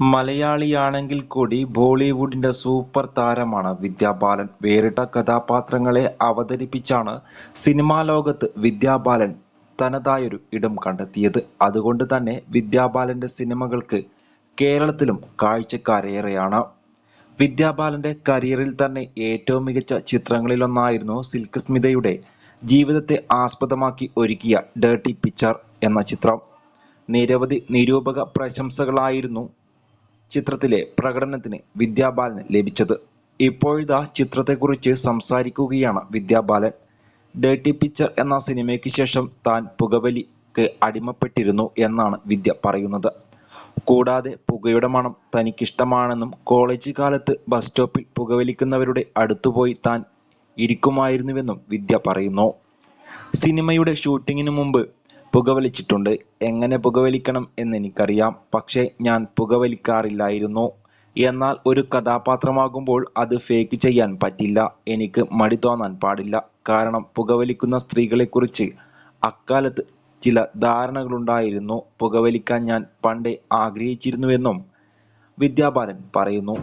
മലയാളിയാണെങ്കിൽ കൂടി ബോളിവുഡിന്റെ സൂപ്പർ താരമാണ് വിദ്യാ ബാലൻ. വേറിട്ട കഥാപാത്രങ്ങളെ അവതരിപ്പിച്ചാണ് സിനിമാ ലോകത്ത് വിദ്യാ ബാലൻ തനതായൊരു ഇടം കണ്ടെത്തിയത്. അതുകൊണ്ട് തന്നെ വിദ്യാ ബാലന്റെ സിനിമകൾക്ക് കേരളത്തിലും കാഴ്ചക്കാരേറെയാണ്. വിദ്യാ ബാലന്റെ കരിയറിൽ തന്നെ ഏറ്റവും മികച്ച ചിത്രങ്ങളിലൊന്നായിരുന്നു സിൽക്ക് സ്മിതയുടെ ജീവിതത്തെ ആസ്പദമാക്കി ഒരുക്കിയ ഡേർട്ടി പിക്ചർ എന്ന ചിത്രം. നിരവധി നിരൂപക പ്രശംസകളായിരുന്നു ചിത്രത്തിലെ പ്രകടനത്തിന് വിദ്യാ ബാലന് ലഭിച്ചത്. ഇപ്പോഴിതാ ചിത്രത്തെക്കുറിച്ച് സംസാരിക്കുകയാണ് വിദ്യാ ബാലൻ. ഡേർട്ടി പിക്ചർ എന്ന സിനിമയ്ക്ക് ശേഷം താൻ പുകവലിക്ക് അടിമപ്പെട്ടിരുന്നു എന്നാണ് വിദ്യ പറയുന്നത്. കൂടാതെ പുകയുടെ മണം തനിക്കിഷ്ടമാണെന്നും കോളേജ് കാലത്ത് ബസ് സ്റ്റോപ്പിൽ പുകവലിക്കുന്നവരുടെ അടുത്തുപോയി താൻ ഇരിക്കുമായിരുന്നുവെന്നും വിദ്യ പറയുന്നു. സിനിമയുടെ ഷൂട്ടിങ്ങിനു മുമ്പ് പുകവലിച്ചിട്ടുണ്ട്. എങ്ങനെ പുകവലിക്കണം എന്നെനിക്കറിയാം. പക്ഷേ ഞാൻ പുകവലിക്കാറില്ലായിരുന്നു. എന്നാൽ ഒരു കഥാപാത്രമാകുമ്പോൾ അത് ഫേക്ക് ചെയ്യാൻ പറ്റില്ല. എനിക്ക് മടി തോന്നാൻ പാടില്ല. കാരണം പുകവലിക്കുന്ന സ്ത്രീകളെക്കുറിച്ച് അക്കാലത്ത് ചില ധാരണകളുണ്ടായിരുന്നു. പുകവലിക്കാൻ ഞാൻ പണ്ടേ ആഗ്രഹിച്ചിരുന്നുവെന്നും വിദ്യാബാലൻ പറയുന്നു.